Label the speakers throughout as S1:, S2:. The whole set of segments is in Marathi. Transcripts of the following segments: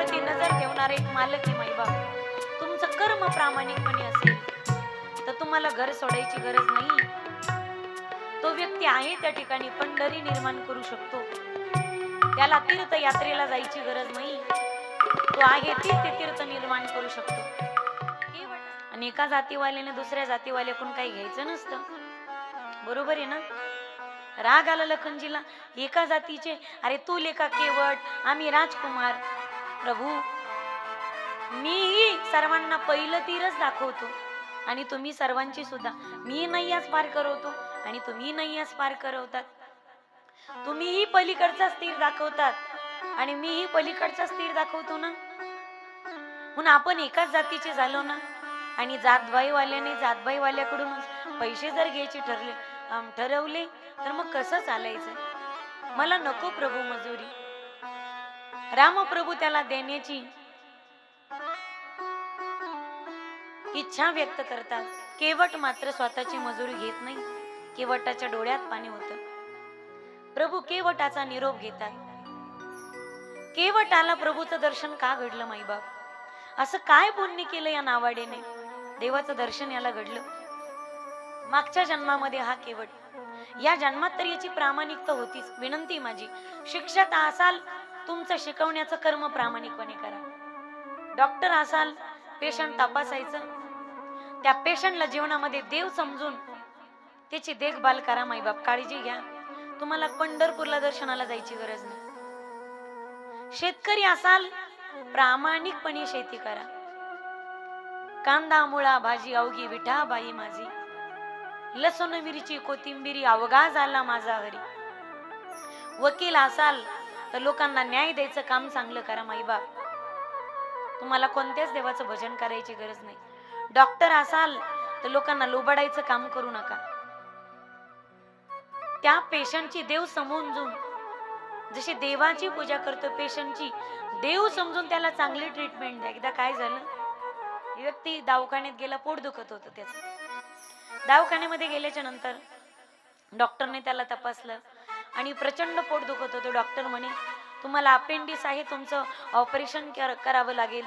S1: तुमच्यावरती नजर ठेवणारे एक मालक आहे माईबाप तुमचं कर्म प्रामाणिकपणे असेल तर तुम्हाला घर सोडायची गरज नाही. तो व्यक्ती आहे त्या ठिकाणी पंढरी निर्माण करू शकतो. त्याला तीर्थयात्रेला जायची गरज नाही. तो आहे ते तीर्थ निर्माण करू शकतो. आणि एका जातीवाल्याने दुसऱ्या जातीवाल्याकडून काही घ्यायचं नसतं. बरोबर आहे ना? राग आला लखनजीला एका जातीचे अरे तू लेखा केवट आम्ही राजकुमार प्रभू मीही सर्वांना पहिलं तीरच दाखवतो आणि तुम्ही सर्वांची सुद्धा. मी नैयास पार करवतो आणि तुम्ही नैयास पार करवतात. तुम्हीही पलीकडचाच तीर दाखवतात आणि मीही पलीकडचाच तीर दाखवतो ना? म्हणून आपण एकाच जातीचे झालो ना? आणि जातबाईवाल्याने जातबाईवाल्याकडून पैसे जर घ्यायचे ठरले ठरवले तर मग कसं चालायचं? मला नको प्रभू मजुरी. रामप्रभू त्याला देण्याची इच्छा व्यक्त करतात. केवट मात्र स्वतःची मजुरी घेत नाही. केवटाच्या डोळ्यात पाणी होतं. प्रभू केवटाचा निरोप घेतात. केवटाला प्रभूचं दर्शन का घडलं माईबाप? असं काय पुण्य केलं या नावाडेने? देवाचं दर्शन याला घडलं? मागच्या जन्मामध्ये हा केवट. या जन्मात तर याची प्रामाणिकता होतीच. विनंती माझी. शिक्षक असाल तुमचं शिकवण्याचं कर्म प्रामाणिकपणे करा. डॉक्टर असाल पेशंट तपासायचं. त्या पेशंटला जीवनामध्ये देव समजून त्याची देखभाल करा माईबाप. काळजी घ्या. तुम्हाला पंढरपूरला दर्शनाला जायची गरज नाही. शेतकरी असाल प्रामाणिकपणे शेती करा. कांदा मुळा भाजी अवघी विठा बाई माझी. लसूण मिरची कोथिंबिरी अवघा झाला माझा घरी. वकील असाल तर लोकांना न्याय द्यायचं काम चांगलं करा माईबाप तुम्हाला कोणत्याच देवाचं भजन करायची गरज नाही. डॉक्टर असाल तर लोकांना लोबाडायचं काम करू नका. त्या पेशंटची देव समजून जशी देवाची पूजा करतो पेशंटची देव समजून त्याला चांगली ट्रीटमेंट द्या. एकदा काय झालं? व्यक्ती दवाखान्यात गेला पोट दुखत होतं त्याचं. दवाखान्यामध्ये गेल्याच्यानंतर डॉक्टरने त्याला तपासलं. आणि प्रचंड पोट दुखत होतं. डॉक्टर म्हणे तुम्हाला अपेंडिस आहे तुमचं ऑपरेशन करावं लागेल.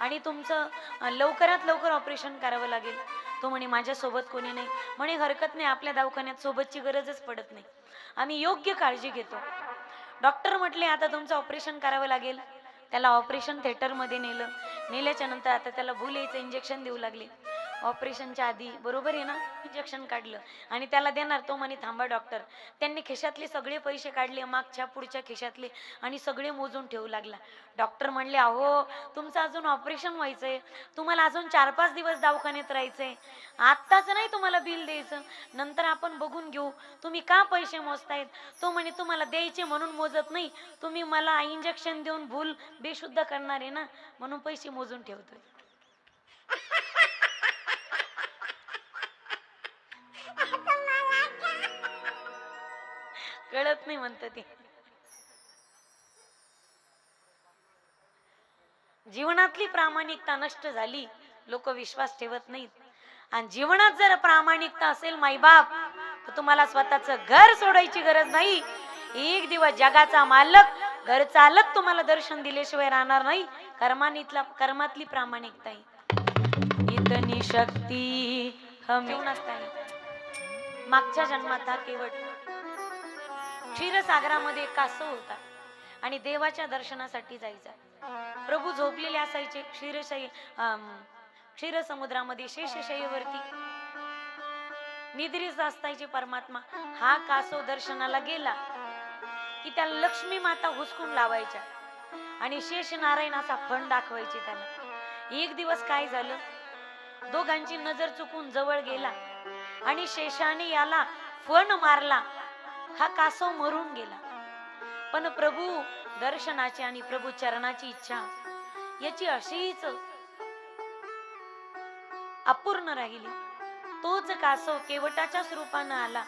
S1: आणि तुमचं लवकरात लवकर ऑपरेशन करावं लागेल. तो म्हणे माझ्यासोबत कोणी नाही. म्हणे हरकत नाही आपल्या दवाखान्यात सोबतची गरजच पडत नाही. आम्ही योग्य काळजी घेतो. डॉक्टर म्हटले आता तुमचं ऑपरेशन करावं लागेल. त्याला ऑपरेशन थिएटरमध्ये नेलं. नेल्याच्या नंतर आता त्याला भूल यायचं इंजेक्शन देऊ लागले. ऑपरेशनच्या आधी. बरोबर आहे ना? इंजेक्शन काढलं. आणि त्याला देणार तो म्हणे थांबा डॉक्टर. त्यांनी खिशातले सगळे पैसे काढले मागच्या पुढच्या खिशातले आणि सगळे मोजून ठेवू लागला. डॉक्टर म्हणले अहो तुमचं अजून ऑपरेशन व्हायचंय. तुम्हाला अजून चार पाच दिवस दवाखान्यात राहायचंय. आत्ताच नाही तुम्हाला बिल द्यायचं. नंतर आपण बघून घेऊ. तुम्ही का पैसे मोजतायत? तो म्हणे तुम्हाला द्यायचे म्हणून मोजत नाही. तुम्ही मला इंजेक्शन देऊन भूल बेशुद्ध करणार आहे ना? म्हणून पैसे मोजून ठेवतोय. कळत नाही म्हणत ते. जीवनातली प्रामाणिकता नष्ट झाली लोक विश्वास ठेवत नाहीत. आणि जीवनात जर प्रामाणिकता असेल माईबाप तर तुम्हाला स्वतःच घर सोडायची गरज नाही. एक दिवस जगाचा मालक घर चालक तुम्हाला दर्शन दिल्याशिवाय राहणार नाही. कर्मानीतला कर्मातली प्रामाणिकता आहे. इतनी शक्ती हमी मागच्या जन्मात हा केवळ क्षीरसागरामध्ये कासव होता आणि देवाच्या दर्शनासाठी जायचा. प्रभू झोपलेले असायचे क्षीरशयी क्षीरसमुद्रामध्ये शेषशयीवरती निद्रित असतायचे परमात्मा. हा कासव दर्शनाला गेला की त्याला लक्ष्मी माता हुसकून लावायच्या आणि शेष नारायण असा फण दाखवायचे त्याला एक दिवस काय झालं? दोघांची नजर चुकून जवळ गेला आणि शेषाने याला फण मारला. हा कासव मरून गेला. पण प्रभू दर्शनाची आणि प्रभू चरणाची इच्छा याची अशीच अपूर्ण राहिली. तोच कासव केवटाच्या स्वरूपानं आला.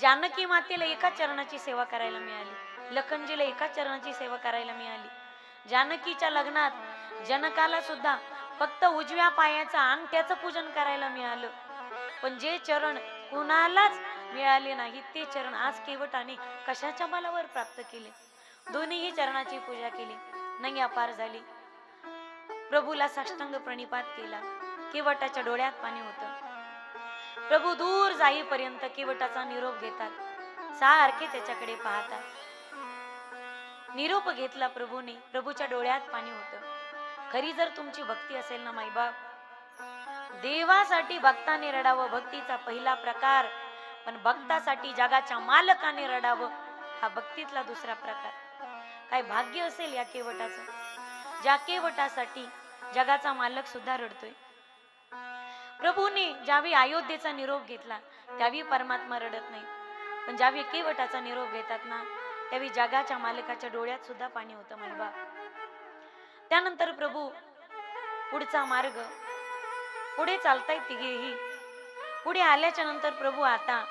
S1: जानकी मातेला एका चरणाची सेवा करायला मिळाली. लखनजीला एका चरणाची सेवा करायला मिळाली. जानकीच्या लग्नात जनकाला सुद्धा फक्त उजव्या पायाचं आणि त्याचं पूजन करायला मिळालं. पण जे चरण कुणालाच मिळाले नाही. ते चरण आज केवटाने कशाच्या बलावर प्राप्त केले? दोन्हीही चरणाची पूजा केली. नंग्या पार झाली. प्रभूला साष्टांग प्रणिपात केला. केवटाच्या डोळ्यात पाणी होतं. प्रभू दूर जाईपर्यंत केवटाचा निरोप घेतात. सारखे त्याच्याकडे पाहतात. निरोप घेतला प्रभूने. प्रभूच्या डोळ्यात पाणी होतं. खरी जर तुमची भक्ती असेल ना माईबाप देवासाठी भक्ताने रडावं भक्तीचा पहिला प्रकार. पण भक्तासाठी जगाच्या मालकाने रडावं हा भक्तीतला दुसरा प्रकार. काय भाग्य असेल या केवटाचं? ज्या केवटासाठी जगाचा मालक सुद्धा रडतोय. प्रभूने ज्यावेळी अयोध्येचा निरोप घेतला त्यावेळी परमात्मा रडत नाही. पण ज्यावेळी केवटाचा निरोप घेतात ना त्यावेळी जगाच्या मालकाच्या डोळ्यात सुद्धा पाणी होतं म्हणबा त्यानंतर प्रभू पुढचा मार्ग पुढे चालतायत तिघेही. पुढे आल्याच्यानंतर प्रभू आता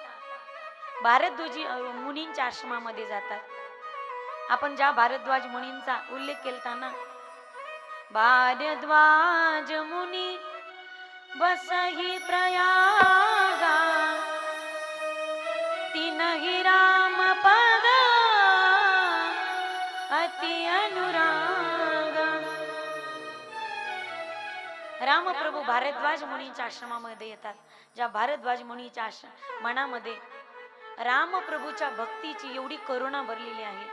S1: भारद्वाजी मुनींच्या आश्रमामध्ये जातात. आपण ज्या भारद्वाज मुनींचा उल्लेख केलताना भारद्वाज मुनी बसही प्रया रामप्रभू भारद्वाज मुनीच्या आश्रमामध्ये येतात. ज्या भारद्वाज मुनीच्या आश्रम मनामध्ये रामप्रभूच्या भक्तीची एवढी करुणा भरलेली आहे.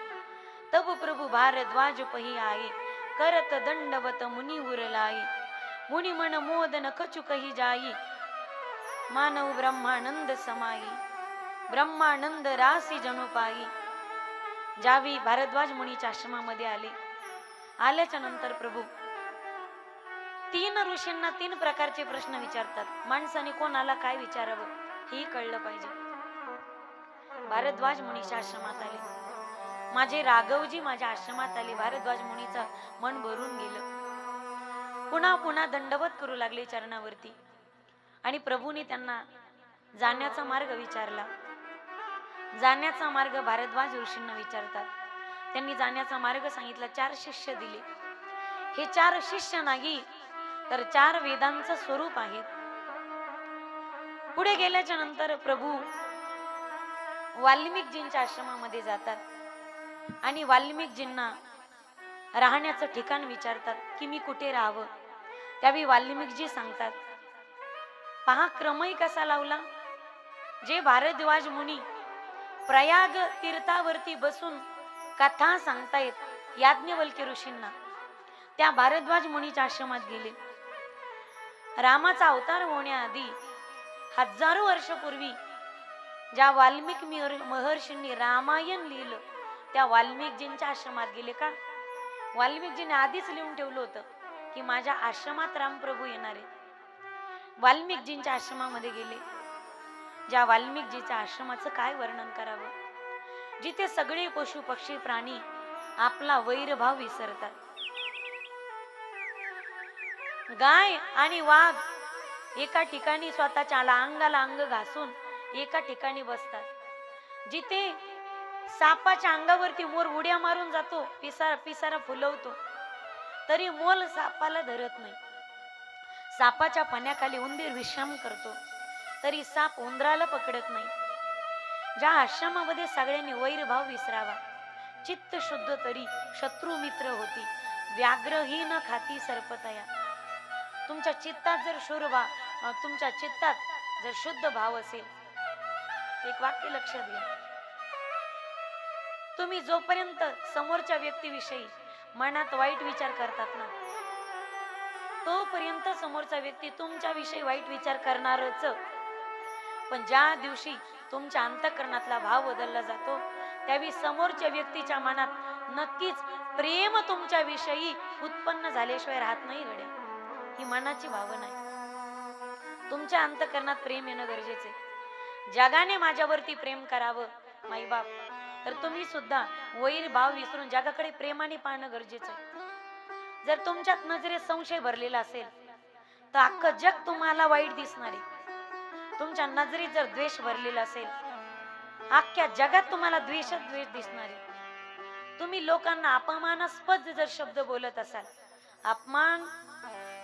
S1: तब प्रभू भारद्वाज पही आहे. करत दंडवत मुनी उरलाई मुनी मन मोदन कचुकही जाई. मानव ब्रह्मानंद समाई. ब्रह्मानंद रासी जणू पाई. ज्यावेळी भारद्वाज मुनीच्या आश्रमामध्ये आले आल्याच्यानंतर प्रभू तीन ऋषींना तीन प्रकारचे प्रश्न विचारतात. माणसाने कोणाला काय विचारावं हे कळलं पाहिजे. भारद्वाज मुनीच्या आश्रमात आले. माझे राघवजी माझ्या आश्रमात आले. भारद्वाज मुनीचं मन भरून गेलं. पुन्हा पुन्हा दंडवत करू लागले चरणावरती. आणि प्रभूने त्यांना जाण्याचा मार्ग विचारला. जाण्याचा मार्ग भारद्वाज ऋषींना विचारतात. त्यांनी जाण्याचा मार्ग सांगितला चार शिष्य दिले. हे चार शिष्य नाही तर चार वेदांचं स्वरूप आहेत. पुढे गेल्याच्यानंतर प्रभू वाल्मिकजींच्या आश्रमामध्ये जातात आणि वाल्मिकजींना राहण्याचं ठिकाण विचारतात की मी कुठे राहावं? त्यावेळी वाल्मिकजी सांगतात पहा क्रमही कसा लावला? जे भारद्वाज मुनी प्रयाग तीर्थावरती बसून कथा सांगतायत याज्ञवल्क्य ऋषींना त्या भारद्वाज मुनीच्या आश्रमात गेले. रामाचा अवतार होण्याआधी हजारो वर्षपूर्वी ज्या वाल्मिक मिहर- महर्षींनी रामायण लिहिलं त्या वाल्मिकजींच्या आश्रमात गेले का? वाल्मिकजीने आधीच लिहून ठेवलं होतं की माझ्या आश्रमात रामप्रभू येणार आहेत. वाल्मिकजींच्या आश्रमामध्ये गेले. ज्या वाल्मिकजीच्या आश्रमाचं काय वर्णन करावं? जिथे सगळे पशु पक्षी प्राणी आपला वैरभाव विसरतात. गाय आणि वाघ एका ठिकाणी स्वतःच्या अंगाला अंग घासून एका ठिकाणी बसतात. जिथे सापाच्या अंगावरती मोर उड्या मारून जातो पिसारा पिसारा फुलवतो तरी मोल सापाला धरत नाही. सापाच्या पाण्याखाली उंदीर विश्राम करतो तरी साप उंदराला पकडत नाही. ज्या आश्रमामध्ये सगळ्यांनी वैरभाव विसरावा चित्त शुद्ध तरी शत्रू मित्र होती व्याघ्रही न खाती सर्पतया. तुमच्या चित्तात जर शुरभा अं, तुमच्या चित्तात जर शुद्ध भाव असेल एक वाक्य लक्षात घ्या. तुम्ही जोपर्यंत समोरच्या व्यक्तीविषयी मनात वाईट विचार करतात ना तोपर्यंत समोरचा व्यक्ती तुमच्याविषयी वाईट विचार करणारच. पण ज्या दिवशी तुमच्या अंतकरणातला भाव बदलला जातो त्यावेळी समोरच्या व्यक्तीच्या मनात नक्कीच प्रेम तुमच्याविषयी उत्पन्न झाल्याशिवाय राहत नाही घड्या ही मनाची भावना आहे. तुमच्या अंतकरणात प्रेम येणं गरजेचे जगाने माझ्यावरती प्रेम करावं माईबाप तर तुम्ही सुद्धा वैर भाव विसरून जगाकडे प्रेमाने पाहणं गरजेचं आहे. जर तुमच्यात नजरेत संशय भरलेला असेल तर अख्खं जग तुम्हाला वाईट दिसणार आहे. तुमच्या नजरेत जर द्वेष भरलेला असेल अख्ख्या जगात तुम्हाला द्वेषच द्वेष दिसणार आहे. तुम्ही लोकांना अपमानास्पद जर शब्द बोलत असाल अपमान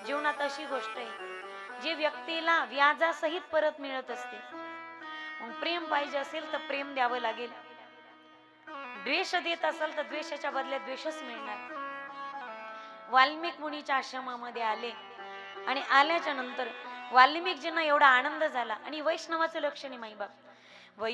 S1: जीवनात अशी गोष्ट आहे जी व्यक्तीला व्याजासहित परत मिळत असते. मग प्रेम पाहिजे असेल तर प्रेम द्यावं लागेल. द्वेष देत असेल तर द्वेषाच्या बदल्यात द्वेषच मिळणार. वाल्मिक मुनीच्या आश्रमामध्ये आले आणि आल्याच्यानंतर वाल्मिकजींना एवढा आनंद झाला आणि वैष्णवाचं लक्षण आहे माईबाप. वै